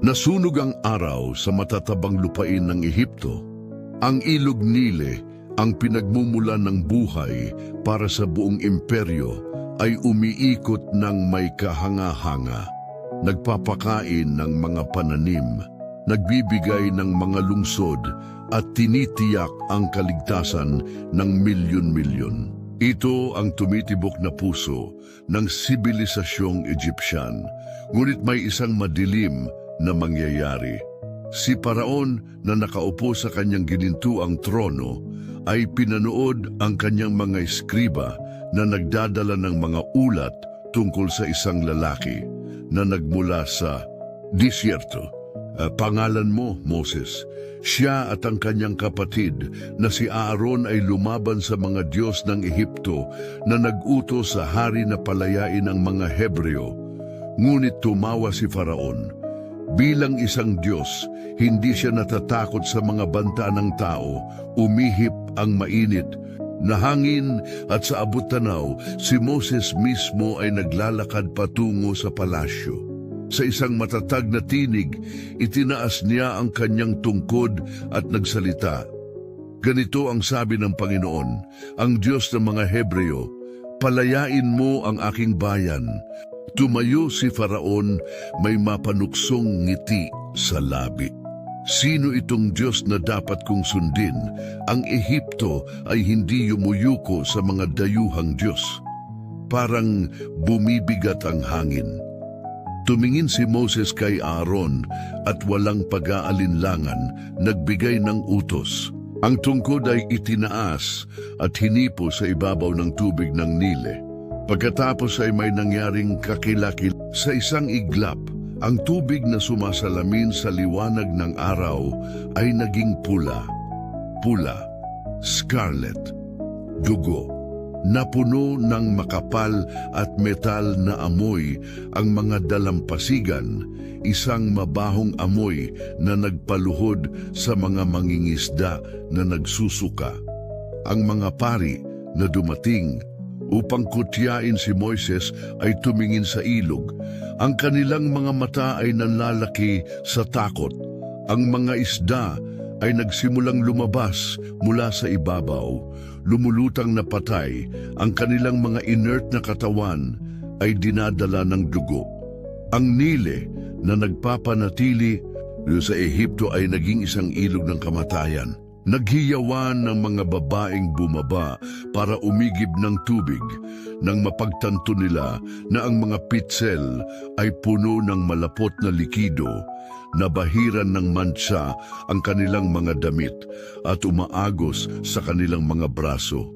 Nasunog ang araw sa matatabang lupain ng Ehipto. Ang ilog Nile, ang pinagmumulan ng buhay para sa buong imperyo, ay umiikot ng may kahanga-hanga. Nagpapakain ng mga pananim, nagbibigay ng mga lungsod at tinitiyak ang kaligtasan ng milyon-milyon. Ito ang tumitibok na puso ng sibilisasyong Egyptian, ngunit may isang madilim na mangyayari. Si Paraon na nakaupo sa kanyang ginintuang trono ay pinanood ang kanyang mga eskriba na nagdadala ng mga ulat tungkol sa isang lalaki na nagmula sa disyerto. Ah, pangalan mo, Moses. Siya at ang kanyang kapatid na si Aaron ay lumaban sa mga Diyos ng Ehipto na nag-utos sa hari na palayain ang mga Hebreo. Ngunit tumawa si Faraon. Bilang isang Diyos, hindi siya natatakot sa mga banta ng tao, umihip ang mainit. Nahangin at sa abot tanaw, si Moses mismo ay naglalakad patungo sa palasyo. Sa isang matatag na tinig, itinaas niya ang kanyang tungkod at nagsalita. Ganito ang sabi ng Panginoon, ang Diyos ng mga Hebreo, Palayain mo ang aking bayan. Tumayo si Faraon, may mapanuksong ngiti sa labi. Sino itong Diyos na dapat kong sundin? Ang Ehipto ay hindi yumuyuko sa mga dayuhang Diyos. Parang bumibigat ang hangin. Tumingin si Moses kay Aaron at walang pag-aalinlangan nagbigay ng utos. Ang tungkod ay itinaas at hinipo sa ibabaw ng tubig ng Nile. Pagkatapos ay may nangyaring kakilakil sa isang iglap. Ang tubig na sumasalamin sa liwanag ng araw ay naging pula. Pula, scarlet, dugo. Napuno ng makapal at metal na amoy ang mga dalampasigan, isang mabahong amoy na nagpaluhod sa mga mangingisda na nagsusuka. Ang mga pari na dumating upang kutyain si Moises ay tumingin sa ilog. Ang kanilang mga mata ay nanlalaki sa takot. Ang mga isda ay nagsimulang lumabas mula sa ibabaw. Lumulutang na patay, ang kanilang mga inert na katawan ay dinadala ng dugo. Ang Nile na nagpapanatili sa Ehipto ay naging isang ilog ng kamatayan. Naghiyawan ng mga babaeng bumaba para umigib ng tubig nang mapagtanto nila na ang mga pitsel ay puno ng malapot na likido nabahiran ng mansa ang kanilang mga damit at umaagos sa kanilang mga braso.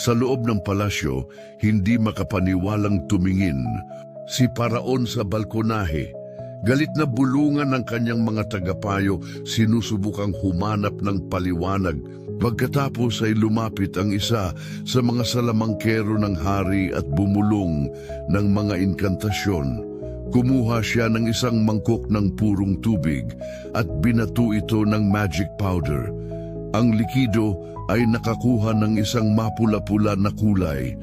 Sa loob ng palasyo, hindi makapaniwalang tumingin si Paraon sa balkonahe. Galit na bulungan ng kanyang mga tagapayo, sinusubukang humanap ng paliwanag. Pagkatapos ay lumapit ang isa sa mga salamangkero ng hari at bumulong ng mga inkantasyon. Kumuha siya ng isang mangkok ng purong tubig at binato ito ng magic powder. Ang likido ay nakakuha ng isang mapula-pula na kulay.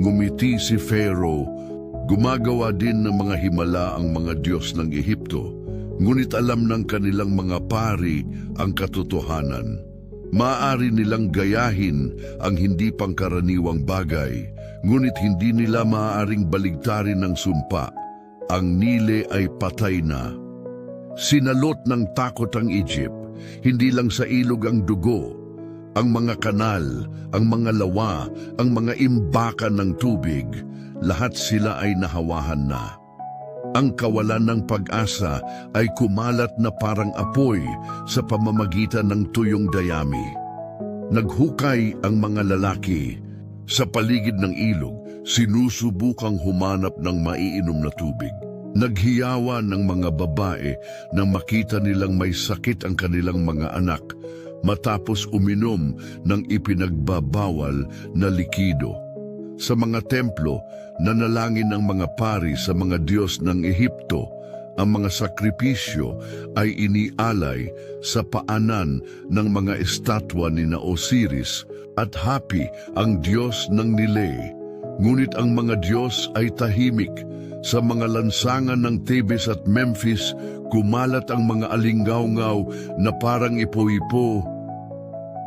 Ngumiti si Pharaoh. Gumagawa din ng mga himala ang mga Diyos ng Ehipto. Ngunit alam ng kanilang mga pari ang katotohanan. Maaari nilang gayahin ang hindi pangkaraniwang bagay, ngunit hindi nila maaaring baligtarin ng sumpa ang Nile ay patay na. Sinalot ng takot ang Egypt, hindi lang sa ilog ang dugo, ang mga kanal, ang mga lawa, ang mga imbakan ng tubig, lahat sila ay nahawahan na. Ang kawalan ng pag-asa ay kumalat na parang apoy sa pamamagitan ng tuyong dayami. Naghukay ang mga lalaki sa paligid ng ilog, sinusubukang humanap ng maiinom na tubig. Naghiyawa ng mga babae nang makita nilang may sakit ang kanilang mga anak matapos uminom ng ipinagbabawal na likido. Sa mga templo, nanalangin ng mga pari sa mga Diyos ng Ehipto ang mga sakripisyo ay inialay sa paanan ng mga estatwa ni na Osiris at Hapi ang Diyos ng Nile. Ngunit ang mga Diyos ay tahimik. Sa mga lansangan ng Tebes at Memphis, kumalat ang mga alinggaw-ngaw na parang ipo-ipo.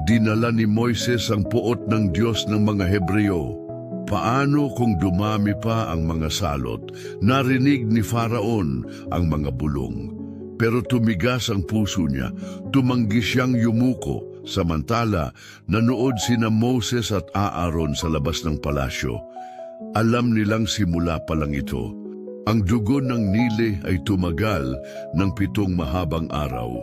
Dinala ni Moises ang puot ng Diyos ng mga Hebreo. Paano kung dumami pa ang mga salot? Narinig ni Faraon ang mga bulong. Pero tumigas ang puso niya, tumanggi siyang yumuko. Samantala, nanood sina Moses at Aaron sa labas ng palasyo. Alam nilang simula pa lang ito. Ang dugo ng Nile ay tumagal ng pitong mahabang araw.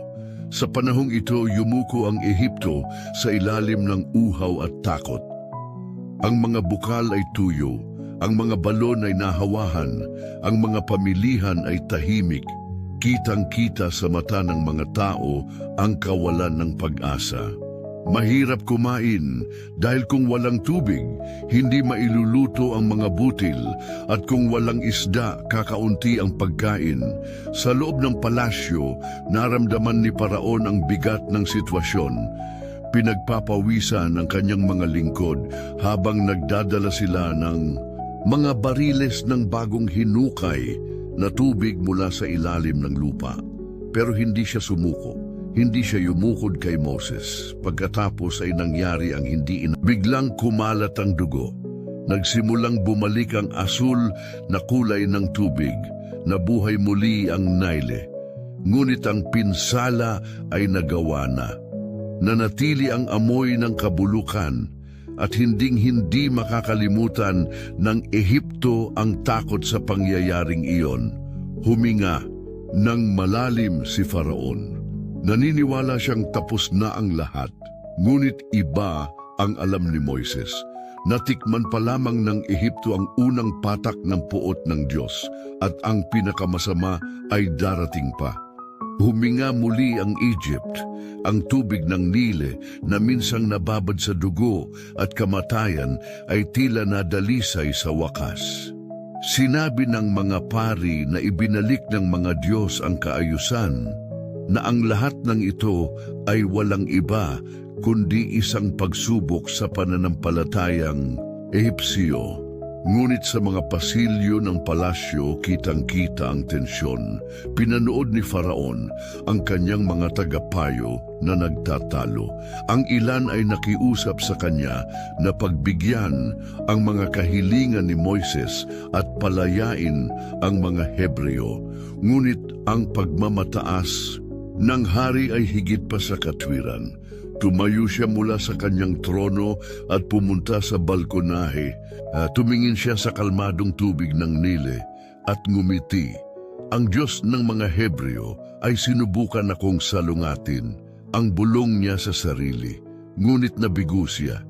Sa panahong ito, yumuko ang Ehipto sa ilalim ng uhaw at takot. Ang mga bukal ay tuyo, ang mga balon ay nahawahan, ang mga pamilihan ay tahimik. Kitang-kita sa mata ng mga tao ang kawalan ng pag-asa. Mahirap kumain dahil kung walang tubig, hindi mailuluto ang mga butil at kung walang isda, kakaunti ang pagkain. Sa loob ng palasyo, naramdaman ni Paraon ang bigat ng sitwasyon. Pinagpapawisan ang kanyang mga lingkod habang nagdadala sila ng mga bariles ng bagong hinukay na tubig mula sa ilalim ng lupa. Pero hindi siya sumuko. Hindi siya yumukod kay Moses. Pagkatapos ay nangyari ang hindi ina. Biglang kumalat ang dugo. Nagsimulang bumalik ang asul na kulay ng tubig. Nabuhay muli ang Nile. Ngunit ang pinsala ay nagawa na. Nanatili ang amoy ng kabulukan at hinding-hindi makakalimutan ng Ehipto ang takot sa pangyayaring iyon. Huminga ng malalim si Faraon. Naniniwala siyang tapos na ang lahat, ngunit iba ang alam ni Moises. Natikman pa lamang ng Ehipto ang unang patak ng puot ng Diyos at ang pinakamasama ay darating pa. Huminga muli ang Egypt, ang tubig ng Nile na minsang nababad sa dugo at kamatayan ay tila nadalisay sa wakas. Sinabi ng mga pari na ibinalik ng mga Diyos ang kaayusan, na ang lahat ng ito ay walang iba kundi isang pagsubok sa pananampalatayang Ehipsyo. Ngunit sa mga pasilyo ng palasyo, kitang-kita ang tensyon. Pinanood ni Faraon ang kanyang mga tagapayo na nagtatalo. Ang ilan ay nakiusap sa kanya na pagbigyan ang mga kahilingan ni Moises at palayain ang mga Hebreo. Ngunit ang pagmamataas ng hari ay higit pa sa katwiran. Tumayo siya mula sa kanyang trono at pumunta sa balkonahe. Ah, tumingin siya sa kalmadong tubig ng Nile at ngumiti. Ang Diyos ng mga Hebreo ay sinubukan akong salungatin. Ang bulong niya sa sarili, ngunit nabigo siya.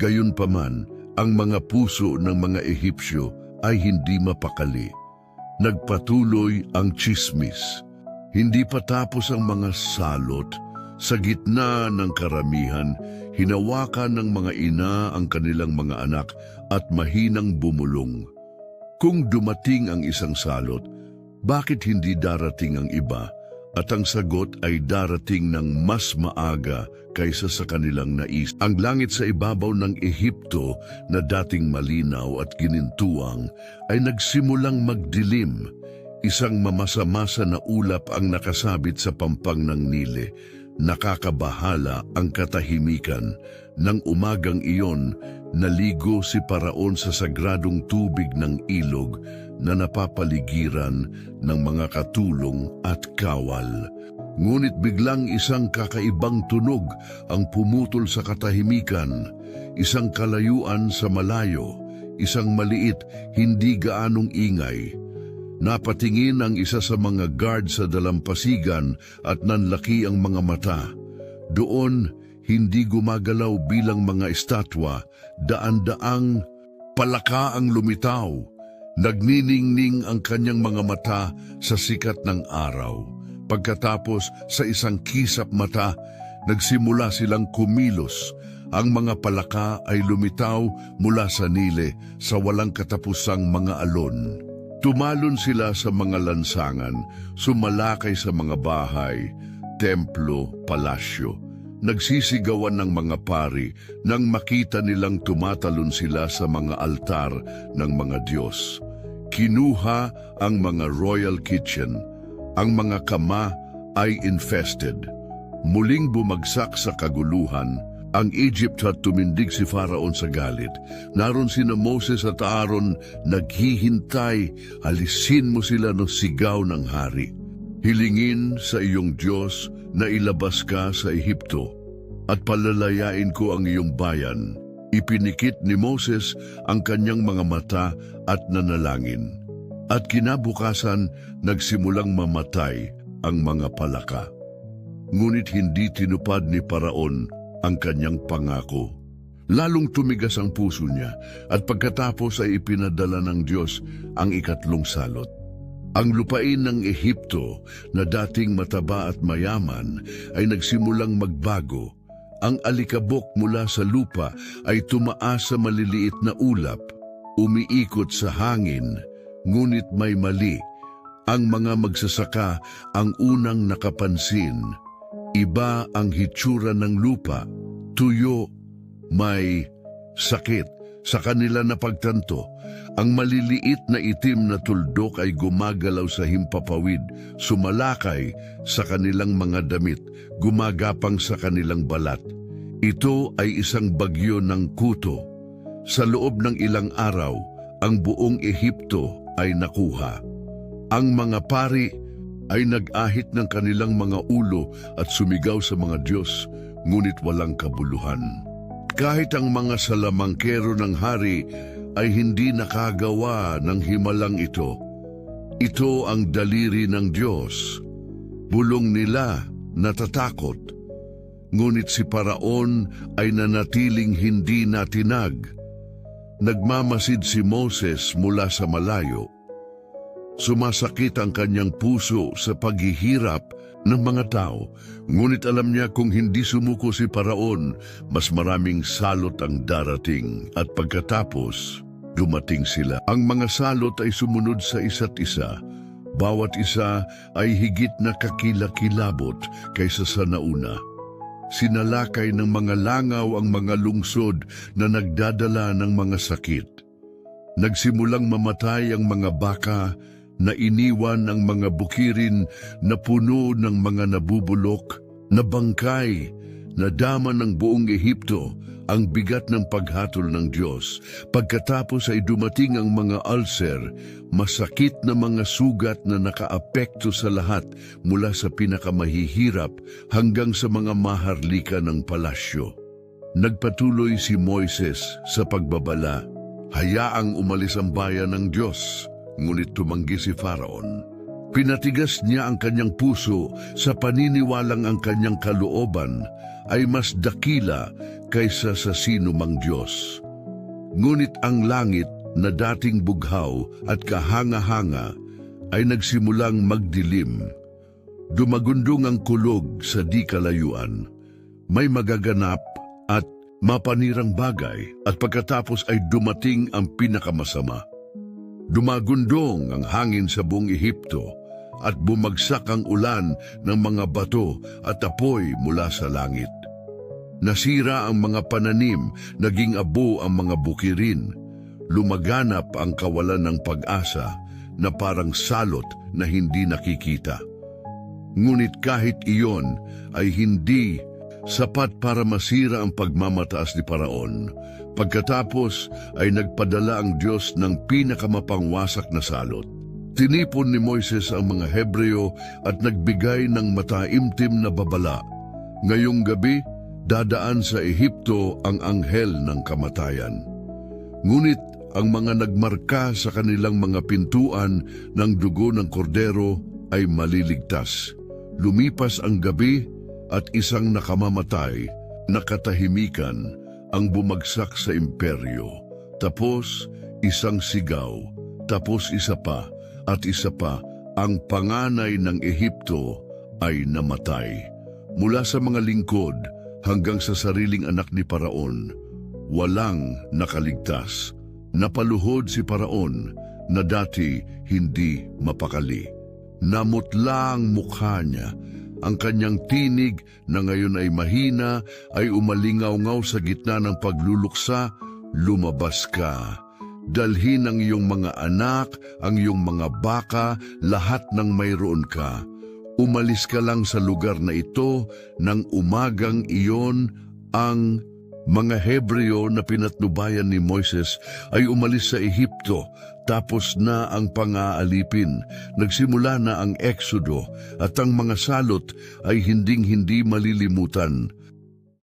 Gayunpaman, ang mga puso ng mga Ehipsyo ay hindi mapakali. Nagpatuloy ang chismis. Hindi pa tapos ang mga salot, sa gitna ng karamihan, hinawakan ng mga ina ang kanilang mga anak at mahinang bumulong. Kung dumating ang isang salot, bakit hindi darating ang iba? At ang sagot ay darating ng mas maaga kaysa sa kanilang nais. Ang langit sa ibabaw ng Ehipto na dating malinaw at ginintuang ay nagsimulang magdilim. Isang mamasa-masa na ulap ang nakasabit sa pampang ng Nile nakakabahala ang katahimikan. Nang umagang iyon, naligo si Paraon sa sagradong tubig ng ilog na napapaligiran ng mga katulong at kawal. Ngunit biglang isang kakaibang tunog ang pumutol sa katahimikan, isang kalayuan sa malayo, isang maliit, hindi gaanong ingay. Napatingin ang isa sa mga guard sa dalampasigan at nanlaki ang mga mata. Doon, hindi gumagalaw bilang mga estatwa, daan-daang palaka ang lumitaw. Nagniningning ang kanyang mga mata sa sikat ng araw. Pagkatapos sa isang kisap mata, nagsimula silang kumilos. Ang mga palaka ay lumitaw mula sa nile sa walang katapusang mga alon. Tumalon sila sa mga lansangan, sumalakay sa mga bahay, templo, palasyo. Nagsisigawan ng mga pari nang makita nilang tumatalon sila sa mga altar ng mga Diyos. Kinuha ang mga royal kitchen. Ang mga kama ay infested. Muling bumagsak sa kaguluhan. Ang Egypt at tumindig si Faraon sa galit. Naroon sina Moses at Aaron naghihintay. Alisin mo sila ng sigaw ng hari. Hilingin sa iyong Diyos na ilabas ka sa Ehipto at palalayain ko ang iyong bayan. Ipinikit ni Moses ang kanyang mga mata at nanalangin. At kinabukasan nagsimulang mamatay ang mga palaka. Ngunit hindi tinupad ni Paraon ang kanyang pangako. Lalong tumigas ang puso niya at pagkatapos ay ipinadala ng Diyos ang ikatlong salot. Ang lupain ng Ehipto na dating mataba at mayaman ay nagsimulang magbago. Ang alikabok mula sa lupa ay tumaas sa maliliit na ulap, umiikot sa hangin, ngunit may mali. Ang mga magsasaka ang unang nakapansin. Iba ang hitsura ng lupa, tuyo, may sakit. Sa kanila na pagtanto, ang maliliit na itim na tuldok ay gumagalaw sa himpapawid, sumalakay sa kanilang mga damit, gumagapang sa kanilang balat. Ito ay isang bagyo ng kuto. Sa loob ng ilang araw, ang buong Ehipto ay nakuha. Ang mga pari ay nag-ahit ng kanilang mga ulo at sumigaw sa mga Diyos, ngunit walang kabuluhan. Kahit ang mga salamangkero ng hari ay hindi nakagawa ng himalang ito. Ito ang daliri ng Diyos. Bulong nila natatakot. Ngunit si Paraon ay nanatiling hindi natinag. Nagmamasid si Moses mula sa malayo. Sumasakit ang kanyang puso sa paghihirap ng mga tao, ngunit alam niya kung hindi sumuko si Paraon, mas maraming salot ang darating at pagkatapos, dumating sila. Ang mga salot ay sumunod sa isa't isa. Bawat isa ay higit na kakilakilabot kaysa sa nauna. Sinalakay ng mga langaw ang mga lungsod na nagdadala ng mga sakit. Nagsimulang mamatay ang mga baka na iniwan ang mga bukirin na puno ng mga nabubulok, na bangkay, na dama ng buong Ehipto ang bigat ng paghatol ng Diyos. Pagkatapos ay dumating ang mga ulcer, masakit na mga sugat na nakaapekto sa lahat mula sa pinakamahihirap hanggang sa mga maharlika ng palasyo. Nagpatuloy si Moises sa pagbabala. Hayaang umalis ang bayan ng Diyos, ngunit tumanggi si Faraon. Pinatigas niya ang kanyang puso sa paniniwalang ang kanyang kalooban ay mas dakila kaysa sa sinumang Diyos. Ngunit ang langit na dating bughaw at kahanga-hanga ay nagsimulang magdilim. Dumagundong ang kulog sa di kalayuan. May magaganap at mapanirang bagay at pagkatapos ay dumating ang pinakamasama. Dumagundong ang hangin sa buong Ehipto at bumagsak ang ulan ng mga bato at apoy mula sa langit. Nasira ang mga pananim, naging abo ang mga bukirin. Lumaganap ang kawalan ng pag-asa na parang salot na hindi nakikita. Ngunit kahit iyon ay hindi sapat para masira ang pagmamataas ni Paraon. Pagkatapos ay nagpadala ang Diyos ng pinakamapangwasak na salot. Tinipon ni Moises ang mga Hebreo at nagbigay ng mataimtim na babala. Ngayong gabi, dadaan sa Ehipto ang anghel ng kamatayan. Ngunit ang mga nagmarka sa kanilang mga pintuan ng dugo ng kordero ay maliligtas. Lumipas ang gabi at isang nakamamatay, nakatahimikan ang bumagsak sa imperyo. Tapos isang sigaw, tapos isa pa at isa pa ang panganay ng Ehipto ay namatay. Mula sa mga lingkod hanggang sa sariling anak ni Paraon, walang nakaligtas. Napaluhod si Paraon na dati hindi mapakali. Namutla ang mukha niya ang kanyang tinig na ngayon ay mahina ay umalingaw-ngaw sa gitna ng pagluluksa, lumabas ka. Dalhin ang iyong mga anak, ang iyong mga baka, lahat ng mayroon ka. Umalis ka lang sa lugar na ito ng umagang iyon ang mga Hebreo na pinatnubayan ni Moises ay umalis sa Ehipto tapos na ang pang-aalipin. Nagsimula na ang eksodo at ang mga salot ay hinding-hindi malilimutan.